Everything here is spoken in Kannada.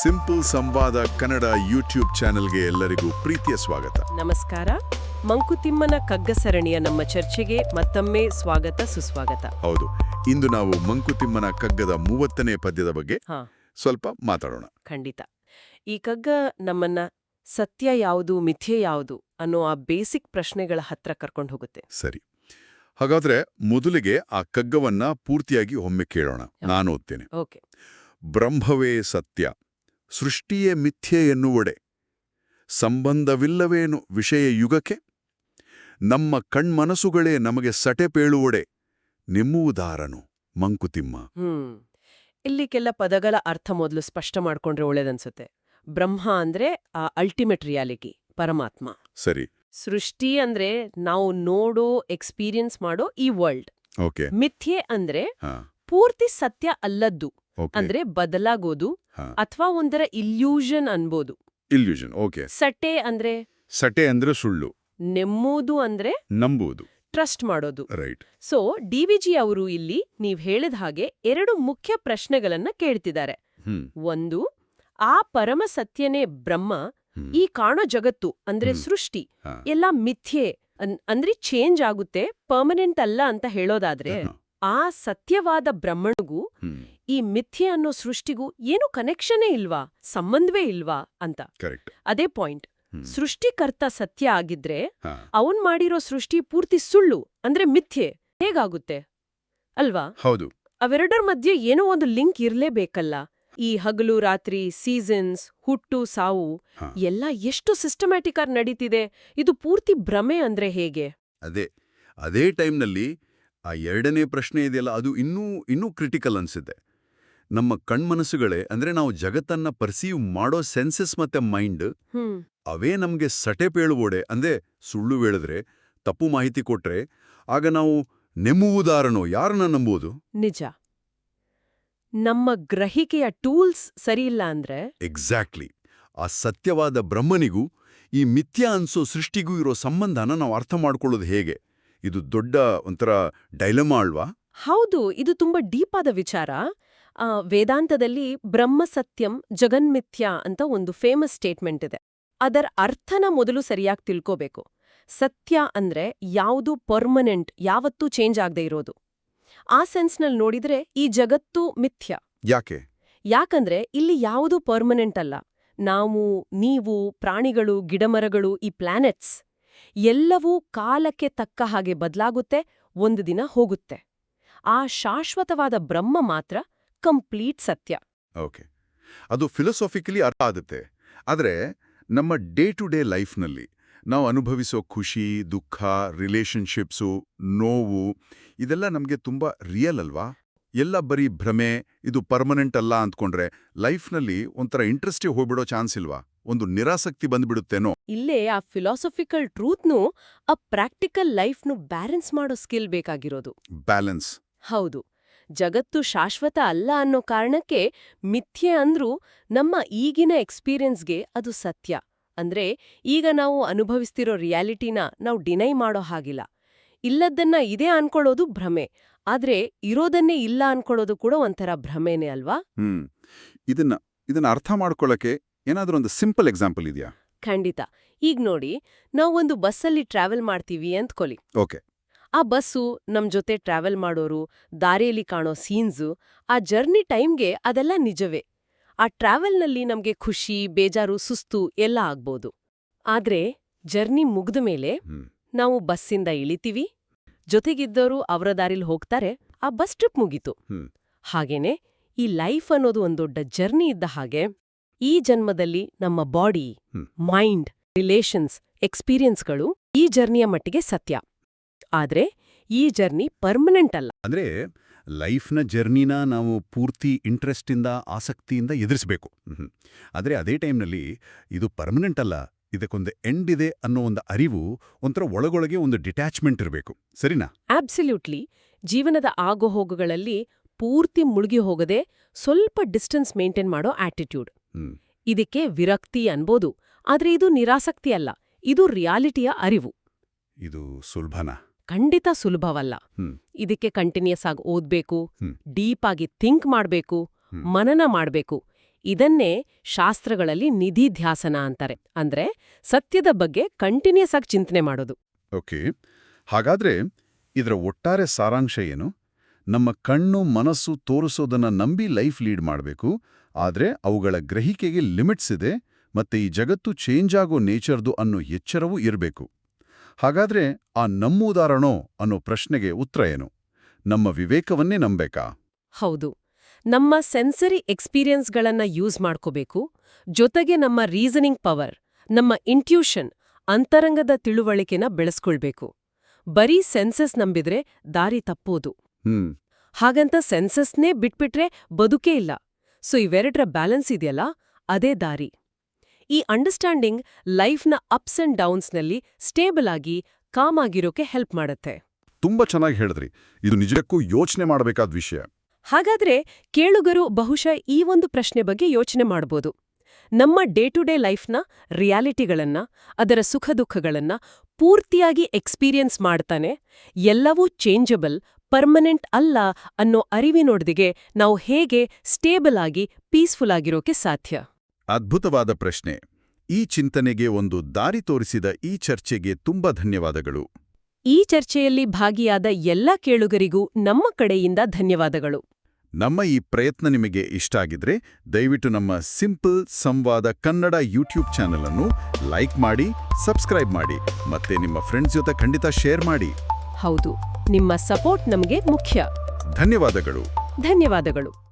ಸಿಂಪಲ್ ಸಂವಾದ ಕನ್ನಡ ಯೂಟ್ಯೂಬ್ ಚಾನೆಲ್ಗೆ ಎಲ್ಲರಿಗೂ ಪ್ರೀತಿಯ ಸ್ವಾಗತ. ನಮಸ್ಕಾರ. ಮಂಕುತಿಮ್ಮನ ಕಗ್ಗ ಸರಣಿಯ ನಮ್ಮ ಚರ್ಚೆಗೆ ಮತ್ತೊಮ್ಮೆ ಸ್ವಾಗತ ಸುಸ್ವಾಗತ. ಹೌದು. ಇಂದು ನಾವು ಮಂಕುತಿಮ್ಮನ ಕಗ್ಗದ ಮೂವತ್ತನೇ ಪದ್ಯದ ಬಗ್ಗೆ ಹಾ. ಸ್ವಲ್ಪ ಮಾತಾಡೋಣ. ಖಂಡಿತ. ಈ ಕಗ್ಗ ನಮ್ಮನ್ನ ಸತ್ಯ ಯಾವುದು ಮಿಥ್ಯೆ ಯಾವುದು ಅನ್ನೋ ಆ ಬೇಸಿಕ್ ಪ್ರಶ್ನೆಗಳ ಹತ್ರ ಕರ್ಕೊಂಡು ಹೋಗುತ್ತೆ. ಸರಿ. ಹಾಗಾದ್ರೆ ಮೊದಲಿಗೆ ಆ ಕಗ್ಗವನ್ನ ಪೂರ್ತಿಯಾಗಿ ಒಮ್ಮೆ ಕೇಳೋಣ. ನಾನು ಓದ್ತೇನೆ. ಓಕೆ. ಬ್ರಹ್ಮವೇ ಸತ್ಯ. ಸೃಷ್ಟಿಯೇ ಮಿಥ್ಯೆ ಎನ್ನುವಡೆ. ಸಂಬಂಧವಿಲ್ಲವೇನು ವಿಷಯ ಯುಗಕ್ಕೆ? ನಮ್ಮ ಕಣ್ಮನಸುಗಳೇ ನಮಗೆ ಸಟೆ ಪೇಳುವಡೆ. ನಿಮ್ಮುವುದಾರನು ಮಂಕುತಿಮ್ಮ. ಇಲ್ಲಿ ಕೆಲ ಪದಗಳ ಅರ್ಥ ಮೊದಲು ಸ್ಪಷ್ಟ ಮಾಡ್ಕೊಂಡ್ರೆ ಒಳ್ಳೇದನ್ಸುತ್ತೆ. ಬ್ರಹ್ಮ ಅಂದ್ರೆ ಆ ಅಲ್ಟಿಮೇಟ್ ರಿಯಾಲಿಟಿ ಪರಮಾತ್ಮ. ಸರಿ. ಸೃಷ್ಟಿ ಅಂದ್ರೆ ನಾವು ನೋಡೋ ಎಕ್ಸ್ಪೀರಿಯನ್ಸ್ ಮಾಡೋ ಈ ವರ್ಲ್ಡ್ ಓಕೆ. ಮಿಥ್ಯೆ ಅಂದ್ರೆ ಪೂರ್ತಿ ಸತ್ಯ ಅಲ್ಲದ್ದು. ಅಂದ್ರೆ ಬದಲಾಗೋದು ಅಥವಾ ಒಂದರ ಇಲ್ಯೂಷನ್ ಅನ್ಬೋದು. ಇಲ್ಯೂಷನ್ ಓಕೆ ಸಟೆ ಅಂದ್ರೆ? ಸಟೆ ಅಂದ್ರೆ ಸುಳ್ಳು. ನೆಮ್ಮೋದು ಅಂದ್ರೆ? ನಂಬುವುದು ಟ್ರಸ್ಟ್ ಮಾಡೋದು. ರೈಟ್ ಸೊ ಡಿವಿಜಿ ಅವರು ಇಲ್ಲಿ ನೀವ್ ಹೇಳಿದ ಹಾಗೆ ಎರಡು ಮುಖ್ಯ ಪ್ರಶ್ನೆಗಳನ್ನ ಕೇಳ್ತಿದ್ದಾರೆ. ಒಂದು ಆ ಪರಮ ಸತ್ಯನೇ ಬ್ರಹ್ಮ ಈ ಕಾಣೋ ಜಗತ್ತು ಅಂದ್ರೆ ಸೃಷ್ಟಿ. ಎಲ್ಲ ಮಿಥ್ಯೆ ಅಂದ್ರೆ ಚೇಂಜ್ ಆಗುತ್ತೆ ಪರ್ಮನೆಂಟ್ ಅಲ್ಲ ಅಂತ ಹೇಳೋದಾದ್ರೆ. ಆ ಸತ್ಯವಾದ ಬ್ರಹ್ಮನಿಗೂ ಈ ಮಿಥ್ಯೆ ಅನ್ನೋ ಸೃಷ್ಟಿಗೂ ಏನು ಕನೆಕ್ಷನೇ ಇಲ್ವಾ? ಸಂಬಂಧವೇ ಇಲ್ವಾ? ಅಂತ. ಅದೇ ಪಾಯಿಂಟ್ ಸೃಷ್ಟಿಕರ್ತ ಸತ್ಯ ಆಗಿದ್ರೆ. ಅವನ್ ಮಾಡಿರೋ ಸೃಷ್ಟಿ ಪೂರ್ತಿ ಸುಳ್ಳು ಅಂದ್ರೆ ಮಿಥ್ಯೆ. ಹೇಗಾಗುತ್ತೆ? ಅಲ್ವಾ? ಹೌದು. ಅವೆರಡರ ಮಧ್ಯೆ ಏನೋ ಒಂದು ಲಿಂಕ್ ಇರಲೇಬೇಕಲ್ಲ. ಈ ಹಗಲು ರಾತ್ರಿ ಸೀಸನ್ಸ್ ಹುಟ್ಟು ಸಾವು ಎಲ್ಲ ಎಷ್ಟು ಸಿಸ್ಟಮ್ಯಾಟಿಕ್ ಆಗಿ ನಡೀತಿದೆ? ಇದು ಪೂರ್ತಿ ಭ್ರಮೆ ಅಂದ್ರೆ ಹೇಗೆ? ಅದೇ. ಅದೇ ಟೈಮ್ನಲ್ಲಿ ಆ ಎರಡನೇ ಪ್ರಶ್ನೆ ಇದೆಯಲ್ಲ ಅದು ಇನ್ನೂ ಇನ್ನೂ ಕ್ರಿಟಿಕಲ್ ಅನಿಸುತ್ತೆ. ನಮ್ಮ ಕಣ್ಮನಸ್ಸುಗಳೇ ಅಂದ್ರೆ ನಾವು ಜಗತ್ತನ್ನ ಪರ್ಸೀವ್ ಮಾಡೋ ಸೆನ್ಸಸ್ ಮತ್ತೆ ಮೈಂಡ್ ಅವೇ ನಮಗೆ ಸಟೆ ಪೇಳುವೋಡೆ ಅಂದ್ರೆ ಸುಳ್ಳು ಹೇಳಿದ್ರೆ ತಪ್ಪು ಮಾಹಿತಿ ಕೊಟ್ರೆ ಆಗ ನಾವು ನೆಮ್ಮುವುದಾರನೋ? ಯಾರನ್ನ ನಂಬುವುದು? ನಿಜ. ನಮ್ಮ ಗ್ರಹಿಕೆಯ ಟೂಲ್ಸ್ ಸರಿಯಿಲ್ಲ ಅಂದ್ರೆ? ಎಕ್ಸಾಕ್ಟ್ಲಿ ಆ ಸತ್ಯವಾದ ಬ್ರಹ್ಮನಿಗೂ ಈ ಮಿಥ್ಯ ಅನ್ಸೋ ಸೃಷ್ಟಿಗೂ ಇರೋ ಸಂಬಂಧನ ನಾವು ಅರ್ಥ ಮಾಡ್ಕೊಳ್ಳೋದು ಹೇಗೆ? ಇದು ದೊಡ್ಡ ಒಂಥರ ಡೈಲಮಾ ಅಲ್ವಾ? ಹೌದು ಇದು ತುಂಬಾ ಡೀಪ್ ಆದ ವಿಚಾರ. ಆ, ವೇದಾಂತದಲ್ಲಿ ಬ್ರಹ್ಮ ಸತ್ಯಂ ಜಗನ್ಮಿಥ್ಯ ಅಂತ ಒಂದು ಫೇಮಸ್ ಸ್ಟೇಟ್ಮೆಂಟ್ ಇದೆ. ಅದರ ಅರ್ಥನ ಮೊದಲು ಸರಿಯಾಗಿ ತಿಳ್ಕೋಬೇಕು. ಸತ್ಯ ಅಂದ್ರೆ ಯಾವುದು ಪರ್ಮನೆಂಟ್ ಯಾವತ್ತೂ ಚೇಂಜ್ ಆಗದೆ ಇರೋದು. ಆ ಸೆನ್ಸ್ನಲ್ಲಿ ನೋಡಿದ್ರೆ ಈ ಜಗತ್ತು ಮಿಥ್ಯ. ಯಾಕೆ? ಯಾಕಂದ್ರೆ ಇಲ್ಲಿ ಯಾವುದು ಪರ್ಮನೆಂಟ್ ಅಲ್ಲ. ನಾವು ನೀವು ಪ್ರಾಣಿಗಳು ಗಿಡಮರಗಳು ಈ ಪ್ಲಾನೆಟ್ಸ್ ಎಲ್ಲವೂ ಕಾಲಕ್ಕೆ ತಕ್ಕ ಹಾಗೆ ಬದಲಾಗುತ್ತೆ, ಒಂದು ದಿನ ಹೋಗುತ್ತೆ. ಆ ಶಾಶ್ವತವಾದ ಬ್ರಹ್ಮ ಮಾತ್ರ ಕಂಪ್ಲೀಟ್ ಸತ್ಯ. ಓಕೆ. ಅದು ಫಿಲಸಾಫಿಕಲಿ ಅರ್ಥ ಆಗುತ್ತೆ. ಆದರೆ ನಮ್ಮ ಡೇ ಟು ಡೇ ಲೈಫ್ನಲ್ಲಿ ನಾವು ಅನುಭವಿಸೋ ಖುಷಿ, ದುಃಖ, ರಿಲೇಷನ್ಶಿಪ್ಸು, ನೋವು, ಇದೆಲ್ಲ ನಮಗೆ ತುಂಬ ರಿಯಲ್ ಅಲ್ವಾ? ಎಲ್ಲ ಬರೀ ಭ್ರಮೆ, ಇದು ಪರ್ಮನೆಂಟ್ ಅಲ್ಲ ಅಂದ್ಕೊಂಡ್ರೆ ಲೈಫ್ನಲ್ಲಿ ಒಂಥರ ಇಂಟ್ರೆಸ್ಟೇ ಹೋಗ್ಬಿಡೋ ಚಾನ್ಸ್ ಇಲ್ವಾ? ಒಂದು ನಿರಾಸಕ್ತಿ ಬಂದ್ಬಿಡುತ್ತೇನೋ? ಇಲ್ಲೇ ಆ ಫಿಲಾಸಫಿಕಲ್ ಟ್ರೂತ್ನು ಆ ಪ್ರಾಕ್ಟಿಕಲ್ ಲೈಫ್ನು ಬ್ಯಾಲೆನ್ಸ್ ಮಾಡೋ ಸ್ಕಿಲ್ ಬೇಕಾಗಿರೋದು. ಬ್ಯಾಲೆನ್ಸ್ ಹೌದು. ಜಗತ್ತು ಶಾಶ್ವತ ಅಲ್ಲ ಅನ್ನೋ ಕಾರಣಕ್ಕೆ ಮಿಥ್ಯೆ ಅಂದ್ರೂ ನಮ್ಮ ಈಗಿನ ಎಕ್ಸ್ಪೀರಿಯನ್ಸ್ಗೆ ಅದು ಸತ್ಯ. ಅಂದ್ರೆ ಈಗ ನಾವು ಅನುಭವಿಸ್ತಿರೋ ರಿಯಾಲಿಟಿನ ನಾವು ಡಿನೈ ಮಾಡೋ ಹಾಗಿಲ್ಲ. ಇಲ್ಲದ್ದನ್ನ ಇದೇ ಅನ್ಕೊಳ್ಳೋದು ಭ್ರಮೆ. ಆದ್ರೆ ಇರೋದನ್ನೇ ಇಲ್ಲ ಅನ್ಕೊಳ್ಳೋದು ಕೂಡ ಒಂಥರ ಭ್ರಮೆನೇ ಅಲ್ವಾ? ಹ್ಮ್. ಇದನ್ನ ಇದನ್ನ ಅರ್ಥ ಮಾಡ್ಕೊಳ್ಳಕ್ಕೆ ಏನಾದ್ರೂ ಒಂದು ಸಿಂಪಲ್ ಎಕ್ಸಾಂಪಲ್ ಇದೆಯಾ? ಖಂಡಿತ. ಈಗ ನೋಡಿ ನಾವು ಒಂದು ಬಸ್ಸಲ್ಲಿ ಟ್ರಾವೆಲ್ ಮಾಡ್ತೀವಿ ಅಂದ್ಕೊಲಿ ಓಕೆ. ಆ ಬಸ್ಸು ನಮ್ ಜೊತೆ ಟ್ರಾವೆಲ್ ಮಾಡೋರು ದಾರಿಯಲ್ಲಿ ಕಾಣೋ ಸೀನ್ಸು ಆ ಜರ್ನಿ ಟೈಮ್ಗೆ ಅದೆಲ್ಲ ನಿಜವೇ. ಆ ಟ್ರಾವೆಲ್ನಲ್ಲಿ ನಮ್ಗೆ ಖುಷಿ ಬೇಜಾರು ಸುಸ್ತು ಎಲ್ಲ ಆಗ್ಬೋದು. ಆದ್ರೆ ಜರ್ನಿ ಮುಗ್ದ ಮೇಲೆ ನಾವು ಬಸ್ಸಿಂದ ಇಳಿತೀವಿ ಜೊತೆಗಿದ್ದವರು ಅವರ ದಾರಿಲಿ ಹೋಗ್ತಾರೆ ಆ ಬಸ್ ಟ್ರಿಪ್ ಮುಗೀತು. ಹಾಗೇನೆ ಈ ಲೈಫ್ ಅನ್ನೋದು ಒಂದ್ ದೊಡ್ಡ ಜರ್ನಿ ಇದ್ದ ಹಾಗೆ ಈ ಜನ್ಮದಲ್ಲಿ ನಮ್ಮ ಬಾಡಿ ಮೈಂಡ್ ರಿಲೇಷನ್ಸ್ ಎಕ್ಸ್ಪೀರಿಯನ್ಸ್ಗಳು ಈ ಜರ್ನಿಯ ಮಟ್ಟಿಗೆ ಸತ್ಯ. ಆದ್ರೆ ಈ ಜರ್ನಿ ಪರ್ಮನೆಂಟ್ ಅಲ್ಲ. ಅಂದ್ರೆ ಲೈಫ್ನ ಜರ್ನಿನ ನಾವು ಪೂರ್ತಿ ಇಂಟ್ರೆಸ್ಟಿಂದ ಆಸಕ್ತಿಯಿಂದ ಎದುರಿಸಬೇಕು. ಆದರೆ ಅದೇ ಟೈಮ್ನಲ್ಲಿ ಇದು ಪರ್ಮನೆಂಟ್ ಅಲ್ಲ. ಇದಕ್ಕೊಂದು ಎಂಡ್ ಇದೆ ಅನ್ನೋ ಒಂದು ಅರಿವು ಒಂಥರ ಒಳಗೊಳಗೆ ಒಂದು ಡಿಟ್ಯಾಚ್ಮೆಂಟ್ ಇರಬೇಕು. ಸರಿನಾ? ಆಬ್ಸಲ್ಯೂಟ್ಲಿ ಜೀವನದ ಆಗೋಹೋಗುಗಳಲ್ಲಿ ಪೂರ್ತಿ ಮುಳುಗಿ ಹೋಗದೆ ಸ್ವಲ್ಪ ಡಿಸ್ಟೆನ್ಸ್ ಮೇಂಟೈನ್ ಮಾಡೋ ಆಟಿಟ್ಯೂಡ್. ಇದಕ್ಕೆ ವಿರಕ್ತಿ ಅನ್ಬೋದು ಆದ್ರೆ ಇದು ನಿರಾಸಕ್ತಿ ಅಲ್ಲ ಇದು ರಿಯಾಲಿಟಿಯ ಅರಿವು. ಇದು ಸುಲಭನ. ಖಂಡಿತ ಸುಲಭವಲ್ಲ. ಇದಕ್ಕೆ ಕಂಟಿನ್ಯೂಸ್ ಆಗಿ ಓದ್ಬೇಕು. ಡೀಪ್ ಆಗಿ ಥಿಂಕ್ ಮಾಡಬೇಕು ಮನನ ಮಾಡಬೇಕು. ಇದನ್ನೇ ಶಾಸ್ತ್ರಗಳಲ್ಲಿ ನಿಧಿ ಧ್ಯಾಸನ ಅಂತಾರೆ. ಅಂದ್ರೆ ಸತ್ಯದ ಬಗ್ಗೆ ಕಂಟಿನ್ಯೂಸ್ ಆಗಿ ಚಿಂತನೆ ಮಾಡೋದು. ಓಕೆ. ಹಾಗಾದ್ರೆ ಇದರ ಒಟ್ಟಾರೆ ಸಾರಾಂಶ ಏನು? ನಮ್ಮ ಕಣ್ಣು ಮನಸ್ಸು ತೋರಿಸೋದನ್ನ ನಂಬಿ ಲೈಫ್ ಲೀಡ್ ಮಾಡಬೇಕು. ಆದ್ರೆ ಅವುಗಳ ಗ್ರಹಿಕೆಗೆ ಲಿಮಿಟ್ಸ್ ಇದೆ ಮತ್ತೆ ಈ ಜಗತ್ತು ಚೇಂಜ್ ಆಗೋ ನೇಚರ್ದು ಅನ್ನೋ ಎಚ್ಚರವೂ ಇರಬೇಕು. ಹಾಗಾದ್ರೆ ಆ ನಮ್ಮುದಾರಣೋ ಅನ್ನೋ ಪ್ರಶ್ನೆಗೆ ಉತ್ತರ ಏನು? ನಮ್ಮ ವಿವೇಕವನ್ನೇ ನಂಬೇಕಾ ಹೌದು. ನಮ್ಮ ಸೆನ್ಸರಿ ಎಕ್ಸ್ಪೀರಿಯನ್ಸ್ಗಳನ್ನ ಯೂಸ್ ಮಾಡ್ಕೋಬೇಕು. ಜೊತೆಗೆ ನಮ್ಮ ರೀಸನಿಂಗ್ ಪವರ್, ನಮ್ಮ ಇಂಟ್ಯೂಷನ್, ಅಂತರಂಗದ ತಿಳುವಳಿಕೆನ ಬೆಳೆಸ್ಕೊಳ್ಬೇಕು. ಬರೀ ಸೆನ್ಸಸ್ ನಂಬಿದ್ರೆ ದಾರಿ ತಪ್ಪೋದು. ಹಾಗಂತ ಸೆನ್ಸಸ್ನೇ ಬಿಟ್ಬಿಟ್ರೆ ಬದುಕೇ ಇಲ್ಲ. ಸೊ ಇವೆರಡರ ಬ್ಯಾಲೆನ್ಸ್ ಇದೆಯಲ್ಲ? ಅದೇ ದಾರಿ. ಈ ಅಂಡರ್ಸ್ಟ್ಯಾಂಡಿಂಗ್ ಲೈಫ್ನ ಅಪ್ಸ್ ಅಂಡ್ ಡೌನ್ಸ್ನಲ್ಲಿ ಸ್ಟೇಬಲ್ ಆಗಿ ಕಾಮ್ ಆಗಿರೋಕೆ ಹೆಲ್ಪ್ ಮಾಡುತ್ತೆ. ತುಂಬಾ ಚೆನ್ನಾಗಿ ಹೇಳಿದ್ರಿ. ಇದು ನಿಜಕ್ಕೂ ಯೋಚನೆ ಮಾಡಬೇಕಾದ ವಿಷಯ. ಹಾಗಾದ್ರೆ ಕೇಳುಗರು ಬಹುಶಃ ಈ ಒಂದು ಪ್ರಶ್ನೆ ಬಗ್ಗೆ ಯೋಚನೆ ಮಾಡಬಹುದು ನಮ್ಮ ಡೇ ಟು ಡೇ ಲೈಫ್ನ ರಿಯಾಲಿಟಿಗಳನ್ನ ಅದರ ಸುಖ ದುಃಖಗಳನ್ನ ಪೂರ್ತಿಯಾಗಿ ಎಕ್ಸ್ಪೀರಿಯನ್ಸ್ ಮಾಡ್ತಾನೆ ಎಲ್ಲವೂ ಚೇಂಜಬಲ್ ಪರ್ಮನೆಂಟ್ ಅಲ್ಲ ಅನ್ನೋ ಅರಿವಿನೊಡ್ದಿಗೆ ನಾವು ಹೇಗೆ ಸ್ಟೇಬಲ್ ಆಗಿ ಪೀಸ್ಫುಲ್ ಆಗಿರೋಕೆ ಸಾಧ್ಯ? ಅದ್ಭುತವಾದ ಪ್ರಶ್ನೆ. ಈ ಚಿಂತನೆಗೆ ಒಂದು ದಾರಿ ತೋರಿಸಿದ ಈ ಚರ್ಚೆಗೆ ತುಂಬಾ ಧನ್ಯವಾದಗಳು. ಈ ಚರ್ಚೆಯಲ್ಲಿ ಭಾಗಿಯಾದ ಎಲ್ಲ ಕೇಳುಗರಿಗೂ ನಮ್ಮ ಕಡೆಯಿಂದ ಧನ್ಯವಾದಗಳು. ನಮ್ಮ ಈ ಪ್ರಯತ್ನ ನಿಮಗೆ ಇಷ್ಟ ಆಗಿದ್ರೆ ದಯವಿಟ್ಟು ನಮ್ಮ simple Samvada Kannada YouTube channel ಅನ್ನು ಲೈಕ್ ಮಾಡಿ ಸಬ್ಸ್ಕ್ರೈಬ್ ಮಾಡಿ ಮತ್ತೆ ನಿಮ್ಮ ಫ್ರೆಂಡ್ಸ್ ಜೊತೆ ಖಂಡಿತ ಶೇರ್ ಮಾಡಿ. ಹೌದು ನಿಮ್ಮ ಸಪೋರ್ಟ್ ನಮಗೆ ಮುಖ್ಯ. ಧನ್ಯವಾದಗಳು. ಧನ್ಯವಾದಗಳು.